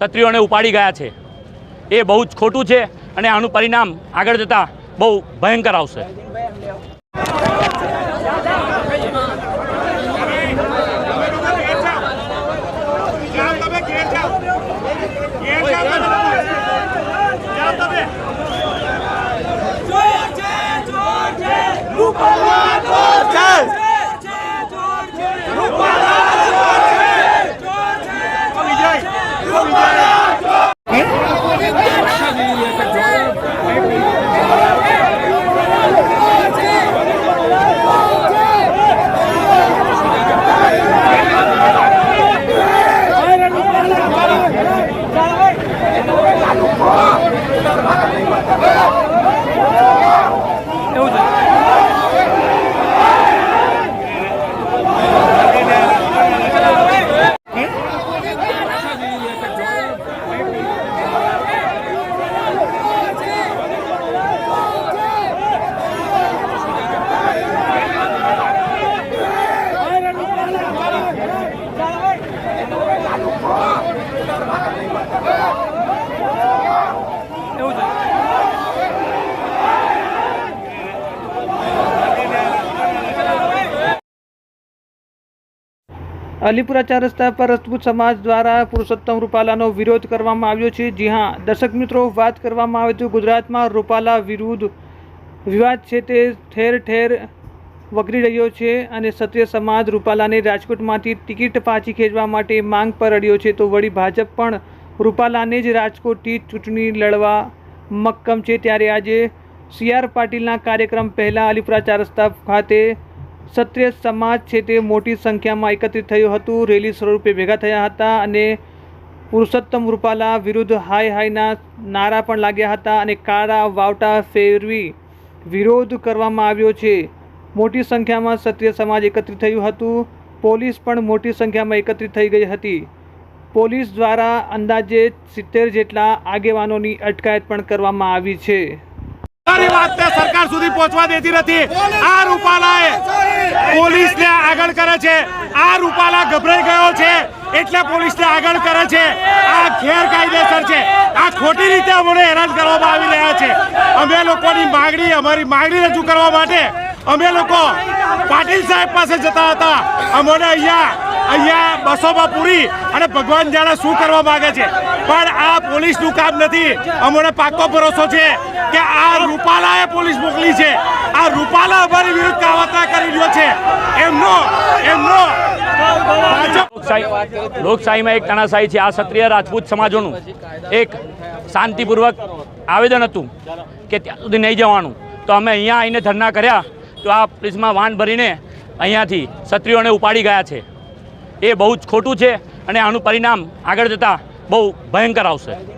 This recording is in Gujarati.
ક્ષત્રિયોને ઉપાડી ગયા છે. એ બહુ જ ખોટું છે અને આનું પરિણામ આગળ જતાં બહુ ભયંકર આવશે. અલીપુરા ચાર રસ્તા પર રજપૂત સમાજ દ્વારા પુરુષોત્તમ રૂપાલાનો વિરોધ કરવામાં આવ્યો છે. જી હા, દર્શક મિત્રો, વાત કરવામાં આવે તો ગુજરાતમાં રૂપાલા વિરુદ્ધ વિવાદ છે તે ઠેર ઠેર વકરી રહ્યો છે અને ક્ષત્રિય સમાજ રૂપાલાને રાજકોટમાંથી ટિકિટ પાછી ખેંચવા માટે માંગ પર અડ્યો છે. તો વળી ભાજપ પણ રૂપાલાને જ રાજકોટથી ચૂંટણી લડવા મક્કમ છે. ત્યારે આજે સી આર પાટીલના કાર્યક્રમ પહેલાં અલીપુરા ચાર રસ્તા ખાતે ક્ષત્રિય સમાજ છે તે મોટી સંખ્યામાં એકત્રિત થયું હતું. રેલી સ્વરૂપે ભેગા થયા હતા અને પુરુષોત્તમ રૂપાલા વિરુદ્ધ હાય હાયના નારા પણ લાગ્યા હતા અને કાળા વાવટા ફેરવી વિરોધ કરવામાં આવ્યો છે. મોટી સંખ્યામાં ક્ષત્રિય સમાજ એકત્રિત થયું હતું. પોલીસ પણ મોટી સંખ્યામાં એકત્રિત થઈ ગઈ હતી. પોલીસ દ્વારા અંદાજે સિત્તેર જેટલા આગેવાનોની અટકાયત પણ કરવામાં આવી છે. પોતાની વાતને સરકાર સુધી પહોંચવા દેતી નથી. આ રૂપાલાએ પોલીસને આગળ કરે છે. આ રૂપાલા ગભરાઈ ગયો છે. એટલે પોલીસને આગળ કરે છે. આ ગેરકાયદેસર છે. આ ખોટી રીતે અમને હેરાન કરવામાં આવી રહ્યા છે. અમે લોકોની માગણી, અમારી માગણી રજૂ કરવા માટે અમે લોકો પાટીલ સાહેબ પાસે જતા હતા. અમોને અહીંયા અહીંયા બસોમાં પૂરી અને ભગવાન જાણે શું કરવા માગે છે. પણ આ પોલીસનું કામ નથી. અમોને પાકો ભરોસો છે કે આ રૂપાલાએ પોલીસ મોકલી છે. આ રૂપાલા અમારી વિરુદ્ધ કાવતરા કરી રહ્યો છે. એમનો એમનો લોકશાહીમાં એક તણાશાહી છે. આ ક્ષત્રિય રાજપૂત સમાજોનું એક શાંતિપૂર્વક આવેદન હતું કે ત્યાં સુધી નહીં જવાનું. તો અમે અહીંયા આવીને ધરના કર્યા. તો આ પોલીસમાં વાન ભરીને અહીંયાથી ક્ષત્રિયોને ઉપાડી ગયા છે. એ બહુ જ ખોટું છે અને આનું પરિણામ આગળ જતાં બહુ ભયંકર આવશે.